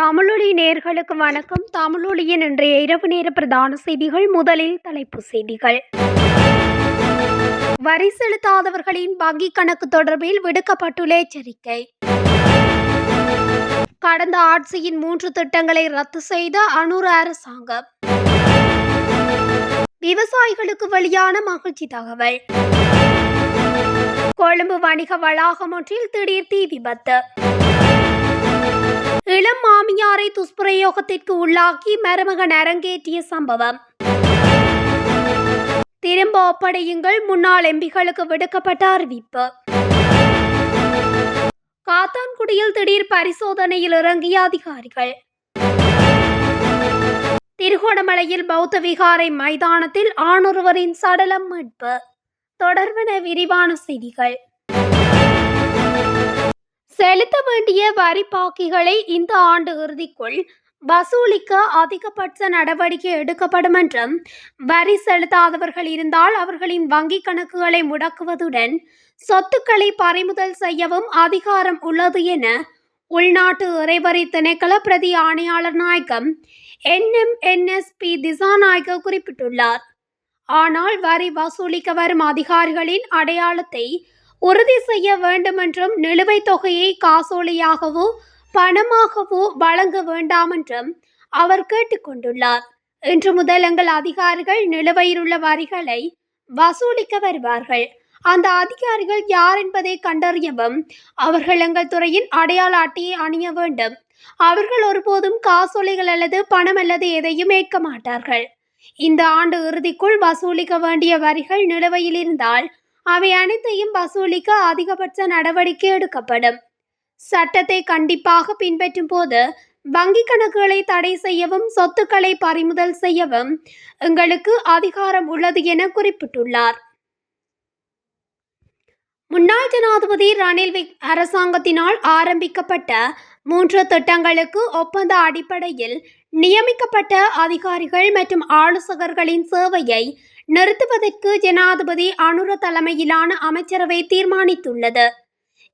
தமிழொலி நேர்களுக்கு வணக்கம். தமிழொலியின் இன்றைய இரவு நேர பிரதான செய்திகள் முதலில் தலைப்பு செய்திகள். வரி செலுத்தாதவர்களின் வங்கிக் கணக்கு தொடர்பில் விடுக்கப்பட்டுள்ள எச்சரிக்கை. கடந்த ஆட்சியின் மூன்று திட்டங்களை ரத்து செய்த அனுர அரசாங்கம். விவசாயிகளுக்கு வெளியான மகிழ்ச்சி தகவல். கொழும்பு வணிக வளாகம் ஒன்றில் திடீர் தீ விபத்து. இளம் மாமியாரை துஷ்பிரயோகத்திற்கு உள்ளாக்கி மருமகன் அரங்கேற்றிய சம்பவம். திரும்ப ஒப்படையுங்கள். முன்னாள் எம்பிகளுக்கு விடுக்கப்பட்ட அறிவிப்பு. காத்தான்குடியில் திடீர் பரிசோதனையில் இறங்கிய அதிகாரிகள். திருகோணமலையில் பௌத்த விகாரை மைதானத்தில் ஆணொருவரின் சடலம் மீட்பு. தொடர்பன விரிவான செய்திகள். செலுத்த வேண்டிய வரி பாக்கிகளை இந்த ஆண்டு இறுதிக்குள் வசூலிக்க அதிகபட்ச நடவடிக்கை எடுக்கப்படும் என்றும் வரி செலுத்தாதவர்கள் இருந்தால் அவர்களின் வங்கிக் கணக்குகளை முடக்குவதுடன் சொத்துக்களை பறிமுதல் செய்யவும் அதிகாரம் உள்ளது என உள்நாட்டு இறைவரி திணைக்கள பிரதி ஆணையாளர் நாயகம் என்எம்என்எஸ்பி திசாநாயக்க குறிப்பிட்டுள்ளார். ஆனால் வரி வசூலிக்க வரும் அதிகாரிகளின் அடையாளத்தை உறுதி செய்ய வேண்டுமென்றும் நிலுவைத் தொகையை காசோலையாகவோ பணமாகவோ வழங்க வேண்டாம் என்றும் அவர் கேட்டுக்கொண்டுள்ளார். இன்று முதல் எங்கள் அதிகாரிகள் நிலுவையிலுள்ள வரிகளை வசூலிக்க வருவார்கள். அந்த அதிகாரிகள் யார் என்பதை கண்டறியவும் அவர்கள் எங்கள் துறையின் அடையாள அட்டையை அணிய வேண்டும். அவர்கள் ஒருபோதும் காசோலைகள் அல்லது பணம் அல்லது எதையும் ஏற்க மாட்டார்கள். இந்த ஆண்டு இறுதிக்குள் வசூலிக்க வேண்டிய வரிகள் நிலுவையில் இருந்தால் அவை அனைத்தையும் வசூலிக்க அதிகபட்ச நடவடிக்கை எடுக்கப்படும். சட்டத்தை கண்டிப்பாக பின்பற்றும் போது வங்கி கணக்குகளை தடை செய்யவும் சொத்துக்களை பறிமுதல் செய்யவும் எங்களுக்கு அதிகாரம் உள்ளது என குறிப்பிட்டுள்ளார். முன்னாள் ஜனாதிபதி ரணில் விக் அரசாங்கத்தினால் ஆரம்பிக்கப்பட்ட மூன்று திட்டங்களுக்கு ஒப்பந்த அடிப்படையில் நியமிக்கப்பட்ட அதிகாரிகள் மற்றும் ஆலோசகர்களின் சேவையை நிறுத்துவதற்கு ஜனாதிபதி அனுர தலைமையிலான அமைச்சரவை தீர்மானித்துள்ளது.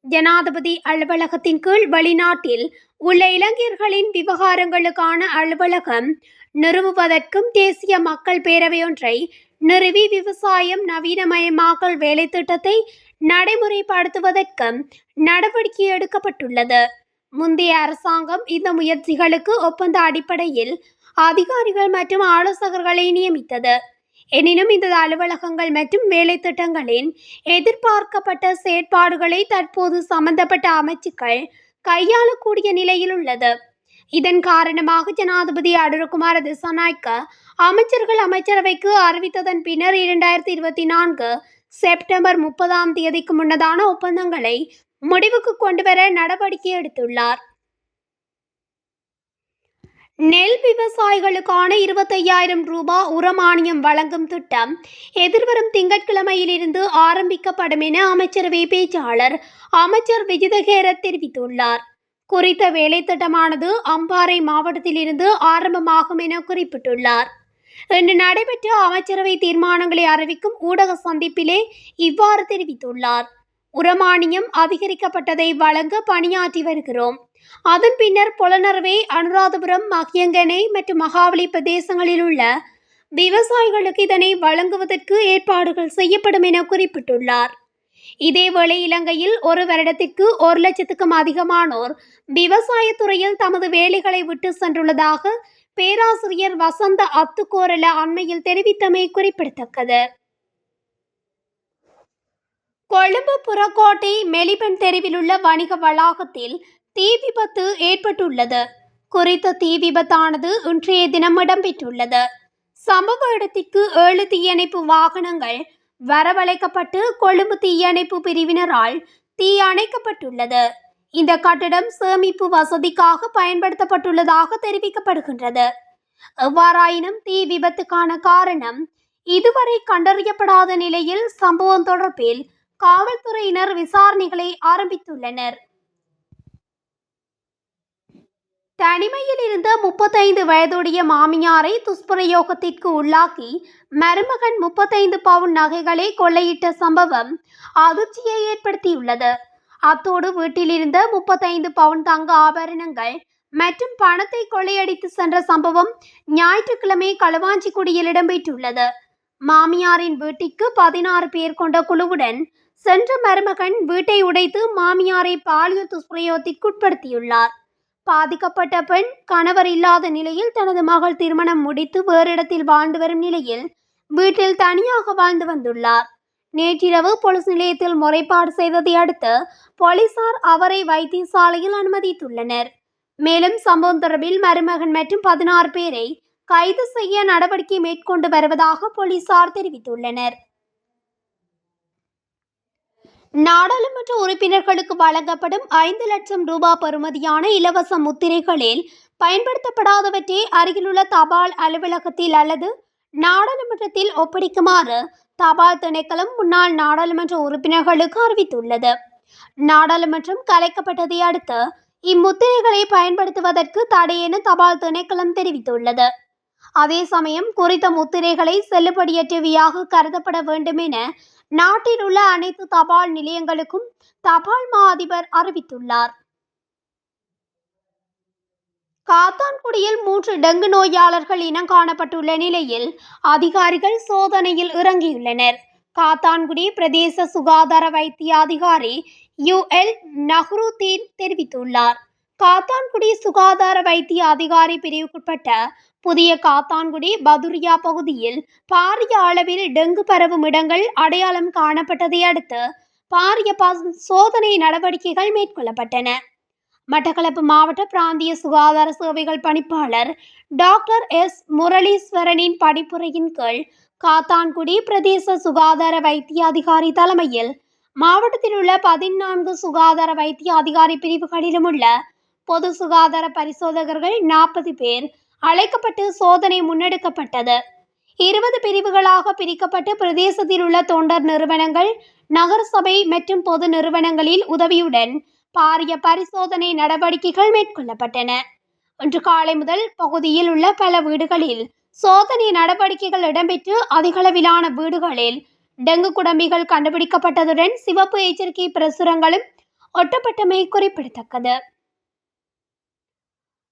ஜனாதிபதி அலுவலகத்தின் கீழ் வெளிநாட்டில் உள்ள இளைஞர்களின் விவகாரங்களுக்கான அலுவலகம் நிறுவுவதற்கும் தேசிய மக்கள் பேரவை ஒன்றை நிறுவி விவசாயம் நவீனமயமாக்கல் வேலை திட்டத்தை நடைமுறைப்படுத்துவதற்கும் நடவடிக்கை எடுக்கப்பட்டுள்ளது. முந்தைய அரசாங்கம் இந்த முயற்சிகளுக்கு ஒப்பந்த அடிப்படையில் அதிகாரிகள் மற்றும் ஆலோசகர்களை நியமித்தது. எனினும் இந்த அலுவலகங்கள் மற்றும் வேலை திட்டங்களின் எதிர்பார்க்கப்பட்ட செயற்பாடுகளை தற்போது சம்பந்தப்பட்ட அமைச்சுக்கள் கையாளக்கூடிய நிலையில் உள்ளது. இதன் காரணமாக ஜனாதிபதி அடருகுமார திசாநாயக்க அமைச்சர்கள் அமைச்சரவைக்கு அறிவித்ததன் பின்னர் இரண்டாயிரத்தி இருபத்தி நான்கு செப்டம்பர் முப்பதாம் தேதிக்கு முன்னதான ஒப்பந்தங்களை முடிவுக்கு கொண்டுவர நடவடிக்கை எடுத்துள்ளார். நெல் விவசாயிகளுக்கான இருபத்தையாயிரம் ரூபாய் உரமானியம் வழங்கும் திட்டம் எதிர்வரும் திங்கட்கிழமையிலிருந்து ஆரம்பிக்கப்படும் என அமைச்சரவை பேச்சாளர் அமைச்சர் விஜிதகேர தெரிவித்துள்ளார். குறித்த வேலை திட்டமானது அம்பாறை மாவட்டத்திலிருந்து ஆரம்பமாகும் என குறிப்பிட்டுள்ளார். இன்று நடைபெற்ற அமைச்சரவை தீர்மானங்களை அறிவிக்கும் ஊடக சந்திப்பிலே இவ்வாறு தெரிவித்துள்ளார். உரமானியம் அதிகரிக்கப்பட்டதை வழங்க பணியாற்றி வருகிறோம். அதன் பின்னர் புலனர்வே அனுராதபுரம் மகியங்கனை மற்றும் மகாவலி பிரதேசங்களில் உள்ள விவசாயிகளுக்கு இதனை வழங்குவதற்கு ஏற்பாடுகள் செய்யப்படும் என குறிப்பிட்டுள்ளார். இதேவேளை இலங்கையில் ஒரு வருடத்திற்கு ஒரு லட்சத்துக்கும் அதிகமானோர் விவசாயத்துறையில் தமது வேலைகளை விட்டு சென்றுள்ளதாக பேராசிரியர் வசந்த அத்துக்கோரல அண்மையில் தெரிவித்தமை குறிப்பிடத்தக்கது. கொழும்பு புறக்கோட்டை மெலிபன் தெருவில் உள்ள வணிக வளாகத்தில் தீ விபத்து ஏற்பட்டுள்ளது. குறித்த தீ விபத்தானது இன்றைய தினம் இடம்பெற்றுள்ளது. சம்பவ இடத்திற்கு ஏழு தீயணைப்பு வாகனங்கள் வரவழைக்கப்பட்டு கொழும்பு தீயணைப்பு பிரிவினரால் தீ அணைக்கப்பட்டுள்ளது. இந்த கட்டடம் சேமிப்பு வசதிக்காக பயன்படுத்தப்பட்டுள்ளதாக தெரிவிக்கப்படுகின்றது. எவ்வாறாயினும் தீ விபத்துக்கான காரணம் இதுவரை கண்டறியப்படாத நிலையில் சம்பவம் தொடர்பில் காவல்துறையினர் விசாரணைகளை ஆரம்பித்துள்ளனர். தனிமையில் இருந்த முப்பத்தைந்து வயதுடைய மாமியாரை துஷ்பிரயோகத்திற்கு உள்ளாக்கி மருமகன் முப்பத்தைந்து பவுன் நகைகளை கொள்ளையிட்ட சம்பவம் அதிர்ச்சியை ஏற்படுத்தியுள்ளது. அத்தோடு வீட்டில் இருந்த முப்பத்தைந்து பவுன் தங்க ஆபரணங்கள் மற்றும் பணத்தை கொள்ளையடித்து சென்ற சம்பவம் ஞாயிற்றுக்கிழமை களுவாஞ்சிக்குடியில் இடம்பெற்றுள்ளது. மாமியாரின் வீட்டிற்கு பதினாறு பேர் கொண்ட குழுவுடன் சென்ற மருமகன் வீட்டை உடைத்து மாமியாரை பாலியல் துஷ்பிரயோகத்திற்குட்படுத்தியுள்ளார். பாதிக்கப்பட்ட பெண் கணவர் இல்லாத நிலையில் தனது மகள் திருமணம் முடித்து வேறு இடத்தில் வாழ்ந்து வரும் நிலையில் வீட்டில் தனியாக வாழ்ந்து வந்துள்ளார். நேற்றிரவு போலீஸ் நிலையத்தில் முறைப்பாடு செய்ததை அடுத்து போலீசார் அவரை வைத்தியசாலையில் அனுமதித்துள்ளனர். மேலும் சம்பவம் தொடர்பில் மருமகன் மற்றும் பதினாறு பேரை கைது செய்ய நடவடிக்கை மேற்கொண்டு வருவதாக போலீசார் தெரிவித்துள்ளனர். நாடாளுமன்ற உறுப்பினர்களுக்கு வழங்கப்படும் ஐந்து லட்சம் ரூபாய் பெறுமதியான இலவச முத்திரைகளில் பயன்படுத்தப்படாதவற்றை அருகிலுள்ள தபால் அலுவலகத்தில் அல்லது நாடாளுமன்றத்தில் ஒப்படைக்குமாறு தபால் திணைக்களம் முன்னாள் நாடாளுமன்ற உறுப்பினர்களுக்கு அறிவித்துள்ளது. நாடாளுமன்றம் கலைக்கப்பட்டதை அடுத்து இம்முத்திரைகளை பயன்படுத்துவதற்கு தடை என தபால் திணைக்களம் தெரிவித்துள்ளது. அதே சமயம் குறித்த முத்திரைகளை செல்லுபடியற்றவையாக கருதப்பட வேண்டும் என நாட்டில் உள்ள அனைத்து தபால் நிலையங்களுக்கும் தபால் மா அதிபர் அறிவித்துள்ளார். காத்தான்குடியில் மூன்று டெங்கு நோயாளர்கள் இனம் காணப்பட்டுள்ள நிலையில் அதிகாரிகள் சோதனையில் இறங்கியுள்ளனர். காத்தான்குடி பிரதேச சுகாதார வைத்திய அதிகாரி யு. எல். நஹ்ருதீன் தெரிவித்துள்ளார். காத்தான்குடி சுகாதார வைத்திய அதிகாரி பிரிவுக்குட்பட்ட புதிய காத்தான்குடி பதுரியா பகுதியில் பாரிய அளவில் டெங்கு பரவும் இடங்கள் அடையாளம் காணப்பட்டதை அடுத்து பாரிய சோதனை நடவடிக்கைகள் மேற்கொள்ளப்பட்டன. மட்டக்களப்பு மாவட்ட பிராந்திய சுகாதார சேவைகள் பணிப்பாளர் டாக்டர் எஸ். முரளீஸ்வரனின் படிப்புரையின் கீழ் காத்தான்குடி பிரதேச சுகாதார வைத்திய அதிகாரி தலைமையில் மாவட்டத்தில் உள்ள பதினான்கு சுகாதார வைத்திய அதிகாரி பிரிவுகளிலும் உள்ள பொது சுகாதார பரிசோதகர்கள் நாற்பது பேர் அழைக்கப்பட்டு சோதனை முன்னெடுக்கப்பட்டது. இருபது பிரிவுகளாக பிரிக்கப்பட்டு பிரதேசத்தில் உள்ள தொண்டர் நிறுவனங்கள் நகரசபை மற்றும் பொது நிறுவனங்களில் உதவியுடன் பாரிய பரிசோதனை நடவடிக்கைகள் மேற்கொள்ளப்பட்டன. இன்று காலை முதல் பகுதியில் உள்ள பல வீடுகளில் சோதனை நடவடிக்கைகள் இடம்பெற்று அதிகளவிலான வீடுகளில் டெங்கு குடம்பிகள் கண்டுபிடிக்கப்பட்டதுடன் சிவப்பு எச்சரிக்கை பிரசுரங்களும் ஒட்டப்பட்டமை குறிப்பிடத்தக்கது.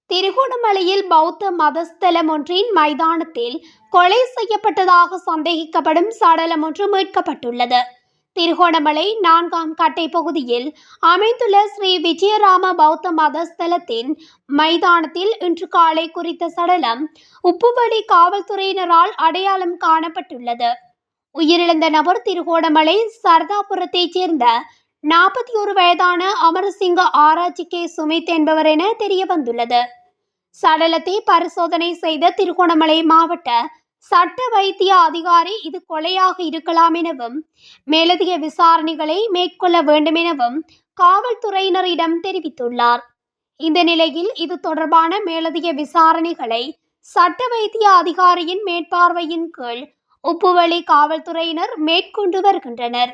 திருகோணமலையில் பௌத்த மதஸ்தலம் ஒன்றின் மைதானத்தில் கொலை செய்யப்பட்டதாக சந்தேகிக்கப்படும் சடலம் ஒன்று மீட்கப்பட்டுள்ளது. திருகோணமலை நான்காம் கட்டை பகுதியில் அமைந்துள்ள ஸ்ரீ விஜயராம பௌத்த மதஸ்தலத்தின் மைதானத்தில் இன்று காலை குறித்த சடலம் உப்புவடி காவல்துறையினரால் அடையாளம் காணப்பட்டுள்ளது. உயிரிழந்த நபர் திருகோணமலை சர்தாபுரத்தைச் சேர்ந்த நாற்பத்தி ஒரு வயதான அமரசிங்க ஆராய்ச்சி கே. சுமித் என்பவர் என தெரிய வந்துள்ளது சடலத்தை பரிசோதனை செய்த திருகோணமலை மாவட்ட சட்ட வைத்திய அதிகாரி இது கொலையாக இருக்கலாம் எனவும் மேலதிக விசாரணைகளை மேற்கொள்ள வேண்டும் எனவும் காவல்துறையினரிடம் தெரிவித்துள்ளார். இந்த நிலையில் இது தொடர்பான மேலதிக விசாரணைகளை சட்ட வைத்திய அதிகாரியின் மேற்பார்வையின் கீழ் உப்புவழி காவல்துறையினர் மேற்கொண்டு வருகின்றனர்.